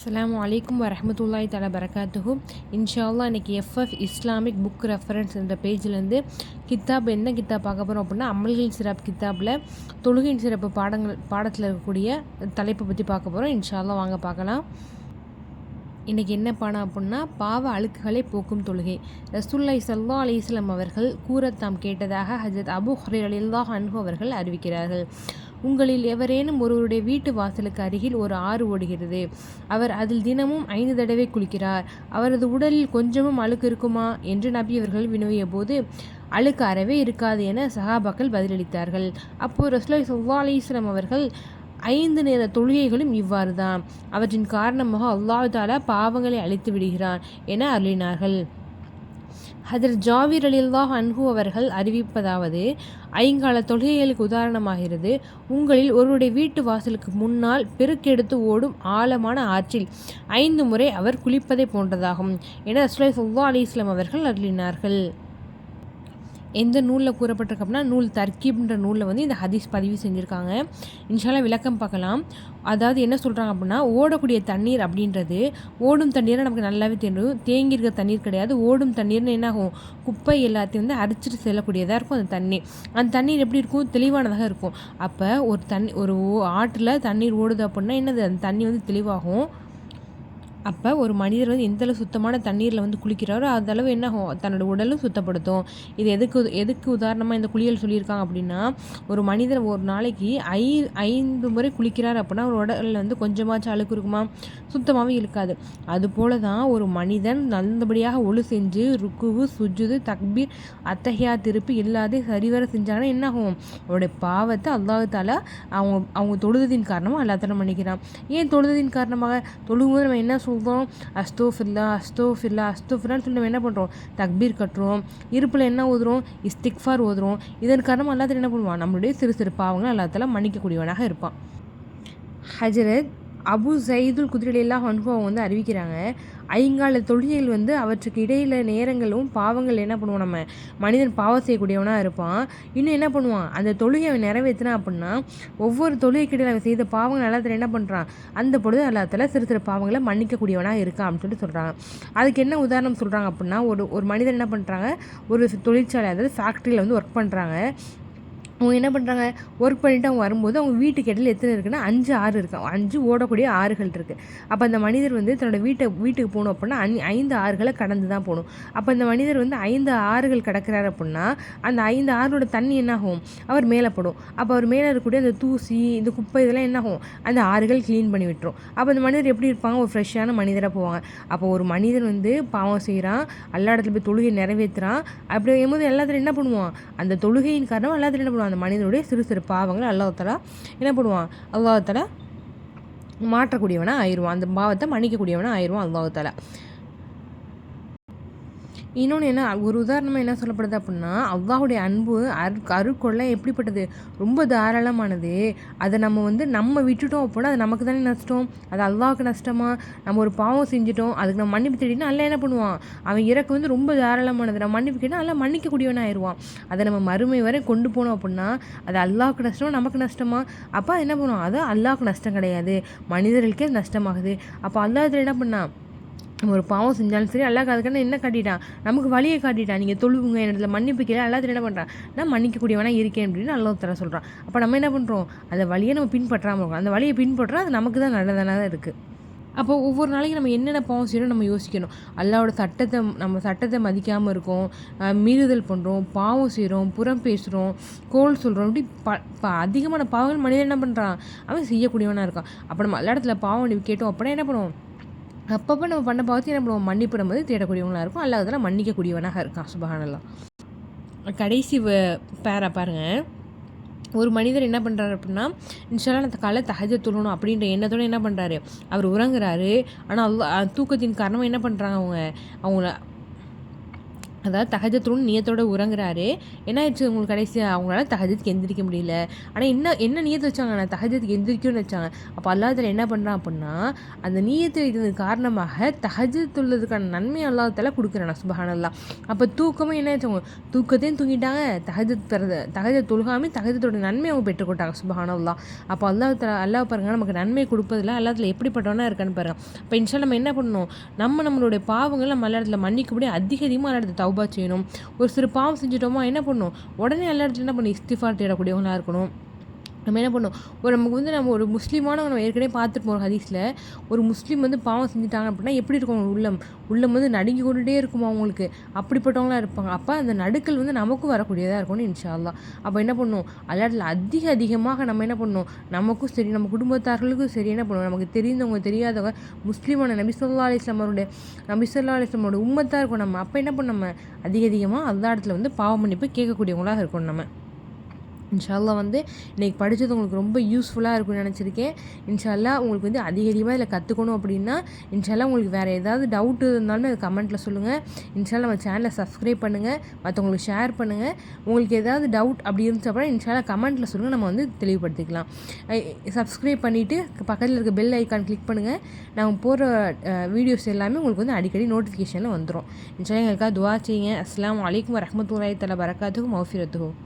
அஸ்லாம் அலைக்கும் வரமத்துல்லாய் தஆலா பரகாத்துஹு இன்ஷால்லா இன்றைக்கி எஃப்எஃப் இஸ்லாமிக் புக் ரெஃபரன்ஸ் என்ற பேஜ்லேருந்து கித்தாப் என்ன கித்தாப் பார்க்க போகிறோம் அப்படின்னா அமல்களின் சிறப்பு கித்தாப்பில் தொழுகையின் சிறப்பு பாடங்கள் பாடத்தில் இருக்கக்கூடிய தலைப்பை பற்றி பார்க்க போகிறோம் இன்ஷால்லா வாங்க பார்க்கலாம். இன்றைக்கி என்ன பாடம் அப்படின்னா பாவ அழுக்குகளை போக்கும் தொழுகை. ரசூல்லாய் சல்லா அலிஸ்லாம் அவர்கள் கூற தாம் கேட்டதாக ஹஜரத் அபு ஹரே அலில்லாஹ் அன்பு அவர்கள் அறிவிக்கிறார்கள். உங்களில் எவரேனும் ஒருவருடைய வீட்டு வாசலுக்கு அருகில் ஒரு ஆறு ஓடுகிறது. அவர் அதில் தினமும் ஐந்து தடவை குளிக்கிறார். அவரது உடலில் கொஞ்சமும் அழுக்கு இருக்குமா? என்று நபி அவர்கள் வினவிய போது அழுக்கு அறவே இருக்காது என சஹாபாக்கள் பதிலளித்தார்கள். அப்போது ரசூலை சல்லா அலிஸ்லாம் அவர்கள் ஐந்து நேர தொழுகைகளும் இவ்வாறு தான் அவற்றின் காரணமாக அல்லாஹாலா பாவங்களை அழித்து விடுகிறான் என அருளினார்கள். ஹதர் ஜாவிர் அலில்லாஹ் அன்ஹு அவர்கள் அறிவிப்பதாவது ஐங்கால தொழுகைகளுக்கு உதாரணமாகிறது. உங்களில் ஒருவருடைய வீட்டு வாசலுக்கு முன்னால் பெருக்கெடுத்து ஓடும் ஆழமான ஆற்றில் ஐந்து முறை அவர் குளிப்பதை போன்றதாகும் என ரசூலை சுல்லா அலி இஸ்லாம் அவர்கள் அருளினார்கள். எந்த நூலில் கூறப்பட்டிருக்கு அப்படின்னா நூல் தர்கீப்ன்ற நூலில் வந்து இந்த ஹதீஸ் பதிவு செஞ்சுருக்காங்க. இன்ஷால்லாம் விளக்கம் பார்க்கலாம். அதாவது என்ன சொல்கிறாங்க அப்படின்னா ஓடக்கூடிய தண்ணீர் அப்படின்றது ஓடும் தண்ணீரை நமக்கு நல்லாவே தெரியும். தேங்கி இருக்க தண்ணீர் கிடையாது. ஓடும் தண்ணீர்னு என்ன ஆகும் குப்பை எல்லாத்தையும் வந்து அரிச்சிட்டு செல்லக்கூடியதாக இருக்கும் அந்த தண்ணி. அந்த தண்ணீர் எப்படி இருக்கும்? தெளிவானதாக இருக்கும். அப்போ ஒரு தண்ணி ஒரு ஆற்றில் தண்ணீர் ஓடுது அப்படின்னா என்னது? அந்த தண்ணி வந்து தெளிவாகும். அப்போ ஒரு மனிதர் வந்து எந்தளவு சுத்தமான தண்ணீரில் வந்து குளிக்கிறாரோ அதளவு என்ன ஆகும்? தன்னோட உடலும் சுத்தப்படுத்தும். இது எதுக்கு எதுக்கு உதாரணமாக இந்த குளியல் சொல்லியிருக்காங்க அப்படின்னா ஒரு மனிதர் ஒரு நாளைக்கு ஐ ஐந்து முறை குளிக்கிறார் அப்படின்னா ஒரு உடலில் வந்து கொஞ்சமாச்சும் அழுக்கு இருக்குமா? சுத்தமாகவே இருக்காது. அதுபோல தான் ஒரு மனிதன் நல்லபடியாக ஒழு செஞ்சு ருக்குவு சுஜுது தக்பீர் அத்தகையா திருப்பி எல்லாத்தையும் சரிவர செஞ்சாங்கன்னா என்ன ஆகும்? அவருடைய பாவத்தை அல்லாஹால அவங்க அவங்க தொழுததின் காரணமாக எல்லாத்தனம் பண்ணிக்கிறான் ஏன் தொழுததின் காரணமாக? தொழுகும்போது நம்ம என்ன சொல்கிறோம் அஸ்தோஃபில்லா அஸ்தோஃபில்லா அஸ்தோஃபில்லான்னு சொல்லி நம்ம என்ன பண்ணுறோம் தக்பீர் கட்டுறோம் இருப்பில் என்ன ஓதுறோம்? இஸ்திக்ஃபார் ஓதுறோம். இதன் காரணமாக எல்லாத்தையும் என்ன பண்ணுவான்? நம்மளுடைய சிறு சிறு பாவங்கள் எல்லாத்தெல்லாம் மன்னிக்கக்கூடியவனாக இருப்பான். ஹஜரத் அபு சயீதுல் குதிரையிலெல்லாம் அனுபவம் வந்து அறிவிக்கிறாங்க. ஐங்கால தொழுகைகள் வந்து அவற்றுக்கு இடையில நேரங்களும் பாவங்கள் என்ன பண்ணுவோம் நம்ம? மனிதன் பாவம் செய்யக்கூடியவனாக இருப்பான். இன்னும் என்ன பண்ணுவான்? அந்த தொழுகை அவன் நிறைவேற்றினா அப்படின்னா ஒவ்வொரு தொழுகைக்கிடையில் அவன் செய்த பாவங்கள் எல்லாத்தில் என்ன பண்ணுறான் அந்த பொழுது எல்லாத்தில் சிறு சிறு பாவங்களை மன்னிக்கக்கூடியவனாக இருக்கான் அப்படின்னு சொல்லிட்டு சொல்கிறாங்க அதுக்கு என்ன உதாரணம் சொல்கிறாங்க அப்படின்னா ஒரு ஒரு மனிதன் என்ன பண்ணுறாங்க ஒரு தொழிற்சாலை அதாவது ஃபேக்ட்ரியில் வந்து ஒர்க் பண்ணுறாங்க அவங்க என்ன பண்ணுறாங்க ஒர்க் பண்ணிவிட்டு அவங்க வரும்போது அவங்க வீட்டுக்கு இடையில எத்தனை இருக்குன்னா அஞ்சு ஆறு இருக்கு. அஞ்சு ஓடக்கூடிய ஆறுகள் இருக்குது அப்போ அந்த மனிதர் வந்து தன்னோட வீட்டை வீட்டுக்கு போகணும் அப்படின்னா அஞ் ஐந்து ஆறுகளை கடந்து தான் போகணும். அப்போ அந்த மனிதர் வந்து ஐந்து ஆறுகள் கடக்கிறார் அப்படின்னா அந்த ஐந்து ஆறோட தண்ணி என்னாகும்? அவர் மேலே படும். அப்போ அவர் மேலே இருக்கக்கூடிய அந்த தூசி இந்த குப்பை இதெல்லாம் என்னாகும்? அந்த ஆறுகள் க்ளீன் பண்ணி விட்டுரும். அப்போ அந்த மனிதர் எப்படி இருப்பாங்க? ஒரு ஃப்ரெஷ்ஷான மனிதராக போவாங்க. அப்போ ஒரு மனிதன் வந்து பாவம் செய்கிறான் எல்லா இடத்துல போய் தொழுகை நிறைவேற்றுறான் அப்படி போது எல்லாத்துலையும் என்ன பண்ணுவான்? அந்த தொழுகையின் காரணம் எல்லாத்துலையும் என்ன பண்ணுவான்? அந்த மனிதனுடைய சிறு சிறு பாவங்கள் அல்லாஹாலா என்ன பண்ணுவான்? அல்லாஹாலா மாற்றக்கூடியவனாக ஆயிடுவான். அந்த பாவத்தை மன்னிக்கக்கூடியவனாக ஆயிடுவான் அல்லாஹாலா இன்னொன்று என்ன ஒரு உதாரணமாக என்ன சொல்லப்படுது அப்படின்னா அவ்வாவுடைய அன்பு அரு அருக்கொள்ளை எப்படிப்பட்டது? ரொம்ப தாராளமானது. அதை நம்ம வந்து நம்ம விட்டுட்டோம் அப்படின்னா அது நமக்கு தானே நஷ்டம். அது அல்லாவுக்கு நஷ்டமா? நம்ம ஒரு பாவம் செஞ்சுட்டோம் அதுக்கு நம்ம மன்னிப்பு தேடினா அல்ல என்ன பண்ணுவான்? அவன் இறக்கு வந்து ரொம்ப தாராளமானது. நம்ம மன்னிப்பு கேட்டால் அல்ல மன்னிக்கக்கூடியவன் ஆயிடுவான் அதை நம்ம மறுமை வரை கொண்டு போனோம் அப்படின்னா அது அல்லாவுக்கு நஷ்டம் நமக்கு நஷ்டமா? அப்போ என்ன பண்ணுவோம் அது அல்லாவுக்கு நஷ்டம் கிடையாது. மனிதர்களுக்கே நஷ்டமாகுது. அப்போ அல்லாஹ் என்ன பண்ணான்? ஒரு பாவம் செஞ்சாலும் சரி அல்லாஹ் அதுக்கான என்ன காட்டிட்டான் நமக்கு வழியை காட்டிட்டான் நீங்கள் தொழுவுங்க இடத்துல மன்னிப்பு கேள்வி எல்லாத்தையும் என்ன பண்ணுறான் நான் மன்னிக்கக்கூடியவனா இருக்கேன் அப்படின்னு நல்லா தர சொல்கிறான் அப்போ நம்ம என்ன பண்ணுறோம் அந்த வழியை நம்ம பின்பற்றாமல் இருக்கோம் அந்த வழியை பின்பற்றா அது நமக்கு தான் நல்லதான தான் இருக்குது அப்போ ஒவ்வொரு நாளைக்கும் நம்ம என்னென்ன பாவம் செய்யணும் நம்ம யோசிக்கணும். அல்லாவோட சட்டத்தை நம்ம சட்டத்தை மதிக்காமல் இருக்கோம் மீறுதல் பண்ணுறோம் பாவம் செய்கிறோம் புறம் பேசுகிறோம் கோல் சொல்கிறோம் இப்படி ப அதிகமான பாவங்கள் மனிதன் என்ன பண்ணுறான் அவன் செய்யக்கூடியவனாக இருக்கான். அப்போ நம்ம எல்லா இடத்துல பாவம் கேட்டோம் அப்படின்னா என்ன பண்ணுவோம்? அப்பப்போ நம்ம பண்ண பார்த்து என்ன பண்ணுவோம் மன்னிப்பு நம்ம தேடக்கூடியவங்களாக இருக்கும். அல்ல அதெல்லாம் மன்னிக்கக்கூடியவனாக இருக்கான். சுபகானெல்லாம் கடைசி பேரா பாருங்கள் ஒரு மனிதர் என்ன பண்ணுறாரு அப்படின்னா இன்ஷால்லாம் அந்த காலை தகஜ தொழணும் அப்படின்ற எண்ணத்தோடு என்ன பண்ணுறாரு அவர் உறங்குறாரு. ஆனால் தூக்கத்தின் காரணமாக என்ன பண்ணுறாங்க அவங்க? அவங்கள அதாவது தகஜத்தோடு நியத்தோடு உறங்குறாரு. என்ன ஆயிடுச்சு உங்களுக்கு கடைசி அவங்களால தகஜத்துக்கு எந்திரிக்க முடியல. ஆனால் என்ன என்ன நியத்து வச்சாங்க? நான் தகஜத்துக்கு எந்திரிக்கும்னு வச்சாங்க. அப்போ அல்லாத்தில் என்ன பண்ணுறான் அப்படின்னா அந்த நீயத்தை வைத்தது காரணமாக தகஜத்துள்ளதுக்கான நன்மை அல்லாததால் கொடுக்குறேன் நான் சுபஹானல்லா அப்போ தூக்கமும் என்ன ஆச்சு தூக்கத்தையும் தூங்கிட்டாங்க. தகஜத் பிறத தகஜ தொழுகாமல் தகஜத்தோட நன்மை அவங்க பெற்றுக்கொட்டாங்க சுபஹானல்லா அப்போ அல்லாஹ் அல்லாஹ் பாருங்க நமக்கு நன்மை கொடுப்பதில்ல. அல்லாத்தில் எப்படிப்பட்டவனா இருக்கான்னு பாருங்க. இப்போ இன்ஷா நம்ம என்ன பண்ணணும்? நம்ம நம்மளுடைய பாவங்களை நம்ம எல்லா இடத்துல மன்னிக்கபடி அதிக அதிகமாக இடத்துல தௌபா செய்யணும். ஒரு சிறு பாவம் செஞ்சுட்டோமா என்ன பண்ணணும் உடனே எல்லா இடத்துல என்ன பண்ணி? இஸ்திஃபார் தேடக்கூடியவங்களாக இருக்கணும். நம்ம என்ன பண்ணோம் ஒரு நமக்கு வந்து நம்ம ஒரு முஸ்லீமானவங்க நம்ம ஏற்கனவே பார்த்துருப்போம் ஒரு ஹதீஸில். ஒரு முஸ்லீம் வந்து பாவம் செஞ்சுட்டாங்க அப்படின்னா எப்படி இருக்கும் உள்ளம்? உள்ளம் வந்து நடுங்கி கொண்டுட்டே இருக்குமா அவங்களுக்கு? அப்படிப்பட்டவங்களாம் இருப்பாங்க. அப்போ அந்த நடுக்கல் வந்து நமக்கும் வரக்கூடியதாக இருக்கும்னு இன்ஷால்லா அப்போ என்ன பண்ணும் அல்லாட்டில் அதிக அதிகமாக நம்ம என்ன பண்ணணும்? நமக்கும் சரி நம்ம குடும்பத்தார்களுக்கும் சரி என்ன பண்ணுவோம் நமக்கு தெரிந்தவங்க தெரியாதவங்க முஸ்லீமான நபி சொல்லா அலிஸ்லாம் நபி சொல்லா அலிஸ்லாமோட உண்மத்தாக இருக்கும் நம்ம. அப்போ என்ன பண்ணோம் நம்ம? அதிக அதிகமாக அந்த இடத்துல வந்து பாவம் மன்னிப்பு கேட்கக்கூடியவங்களாக இருக்கணும் நம்ம. இன்ஷால்லா வந்து இன்றைக்கி படித்தது உங்களுக்கு ரொம்ப யூஸ்ஃபுல்லாக இருக்கும்னு நினச்சிருக்கேன். இன்ஷால்லா உங்களுக்கு வந்து அதிக அதிகமாக இதில் கற்றுக்கணும் அப்படின்னா இன்ஷால்லா உங்களுக்கு வேறு ஏதாவது டவுட் இருந்தாலும் அது கமெண்ட்டில் சொல்லுங்கள் இன்ஷால்லா நம்ம சேனலை சப்ஸ்கிரைப் பண்ணுங்கள் மற்றவங்களுக்கு ஷேர் பண்ணுங்கள் உங்களுக்கு ஏதாவது டவுட் அப்படி இருந்துச்சு அப்புறம் இன்ஷால்லா கமெண்ட்டில் சொல்லுங்கள் நம்ம வந்து தெளிவுபடுத்திக்கலாம். சப்ஸ்கிரைப் பண்ணிவிட்டு பக்கத்தில் இருக்க பெல் ஐக்கான் கிளிக் பண்ணுங்கள் நாங்கள் போகிற வீடியோஸ் எல்லாமே உங்களுக்கு வந்து அடிக்கடி நோட்டிஃபிகேஷனில் வந்துடும் இன்ஷால்லா எங்களுக்காக துவா செய்யுங்க. அஸ்லாம் வலைக்கம் வரமத்துல்லாய் தலா வரகாத்துக்கும் மௌஃபிரத்துக்கும்